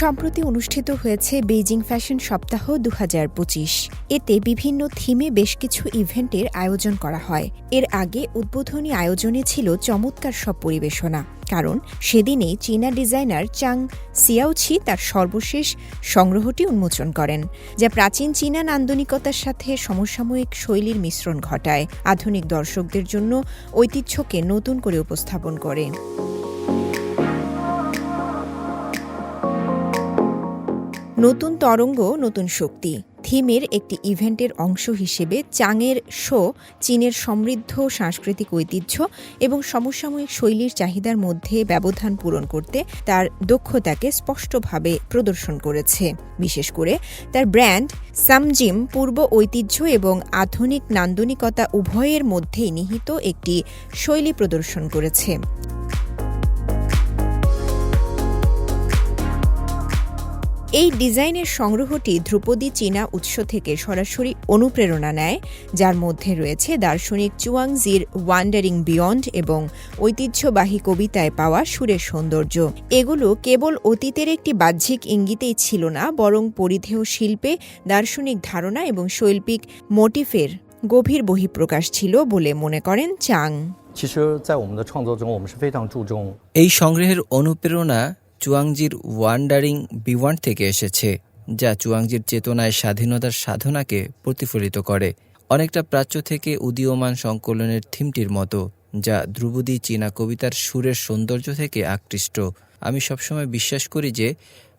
সম্প্রতি অনুষ্ঠিত হয়েছে বেইজিং ফ্যাশন সপ্তাহ দু হাজার পঁচিশ। এতে বিভিন্ন থিমে বেশ কিছু ইভেন্টের আয়োজন করা হয়। এর আগে উদ্বোধনী আয়োজনে ছিল চমৎকার সব পরিবেশনা। কারণ সেদিনেই চীনা ডিজাইনার চাং সিয়াওছি তার সর্বশেষ সংগ্রহটি উন্মোচন করেন, যা প্রাচীন চীনা নান্দনিকতার সাথে সমসাময়িক শৈলীর মিশ্রণ ঘটায়। আধুনিক দর্শকদের জন্য ঐতিহ্যকে নতুন করে উপস্থাপন করে নতুন তরঙ্গ, নতুন শক্তি। থিমের একটি ইভেন্টের অংশ হিসেবে চাঙের শো চীনের সমৃদ্ধ সাংস্কৃতিক ঐতিহ্য এবং সমসাময়িক শৈলীর চাহিদার মধ্যে ব্যবধান পূরণ করতে তার দক্ষতাকে স্পষ্টভাবে প্রদর্শন করেছে। বিশেষ করে তার ব্র্যান্ড সামজিম পূর্ব ঐতিহ্য এবং আধুনিক নান্দনিকতা উভয়ের মধ্যেই নিহিত একটি শৈলী প্রদর্শন করেছে। এই ডিজাইনের সংগ্রহটি ধ্রুপদী চীনা উৎস থেকে সরাসরি অনুপ্রেরণা নেয় যার মধ্যে রয়েছে দার্শনিক চুয়াংজির ওয়ান্ডারিং বিয়ন্ড এবং ঐতিহ্যবাহী কবিতায় পাওয়া সুরের সৌন্দর্য। এগুলো কেবল অতীতের একটি বাহ্যিক ইঙ্গিতেই ছিল না বরং পরিধেয় শিল্পে দার্শনিক ধারণা এবং শৈল্পিক মোটিফের গভীর বহিঃপ্রকাশ ছিল বলে মনে করেন চাং। এই সংগ্রহের অনুপ্রেরণা চুয়াংজির ওয়ান্ডারিং বিওয়ান্ড থেকে এসেছে যা চুয়াংজির চেতনায় স্বাধীনতার সাধনাকে প্রতিফলিত করে অনেকটা প্রাচ্য থেকে উদীয়মান সংকলনের থিমটির মতো যা ধ্রুপদী চীনা কবিতার সুরের সৌন্দর্য থেকে আকৃষ্ট আমি সবসময় বিশ্বাস করি যে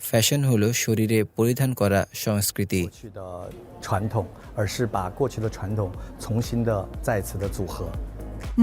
ফ্যাশন হলো শরীরে পরিধান করা সংস্কৃতি 过去的传统，而是把过去的传统重新的再次的组合。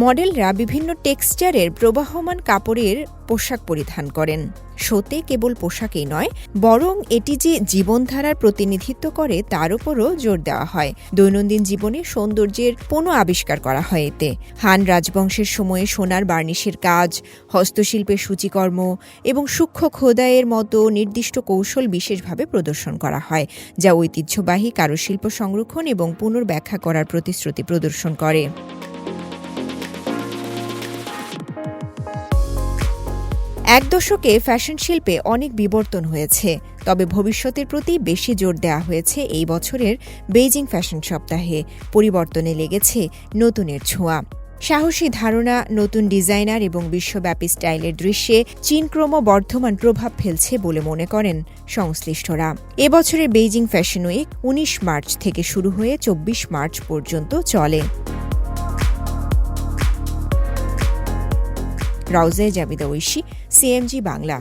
মডেলরা বিভিন্ন টেক্সচারের প্রবাহমান কাপড়ের পোশাক পরিধান করেন। শোতে কেবল পোশাকই নয়, বরং এটি যে জীবনধারার প্রতিনিধিত্ব করে তার উপরও জোর দেওয়া হয়। দৈনন্দিন জীবনে সৌন্দর্যের পুনঃ আবিষ্কার করা হয় এতে। হান রাজবংশের সময়ে সোনার বার্নিশের কাজ, হস্তশিল্পের সূচিকর্ম এবং সূক্ষ্ম খোদাইয়ের মতো নির্দিষ্ট কৌশল বিশেষভাবে প্রদর্শন করা হয়, যা ঐতিহ্যবাহী কারুশিল্প সংরক্ষণ এবং পুনর্ব্যাখ্যা করার প্রতিশ্রুতি প্রদর্শন করে। এক দশকে ফ্যাশন শিল্পে অনেক বিবর্তন হয়েছে, তবে ভবিষ্যতের প্রতি বেশি জোর দেওয়া হয়েছে এই বছরের বেইজিং ফ্যাশন সপ্তাহে। পরিবর্তনে লেগেছে নতুনের ছোঁয়া। সাহসী ধারণা, নতুন ডিজাইনার এবং বিশ্বব্যাপী স্টাইলের দৃশ্যে চীন ক্রমবর্ধমান প্রভাব ফেলছে বলে মনে করেন সংশ্লিষ্টরা। এবছরের বেইজিং ফ্যাশন উইক উনিশ মার্চ থেকে শুরু হয়ে চব্বিশ মার্চ পর্যন্ত চলে। রাউজে জাবিদা ঐশী সিএমজি বাংলা।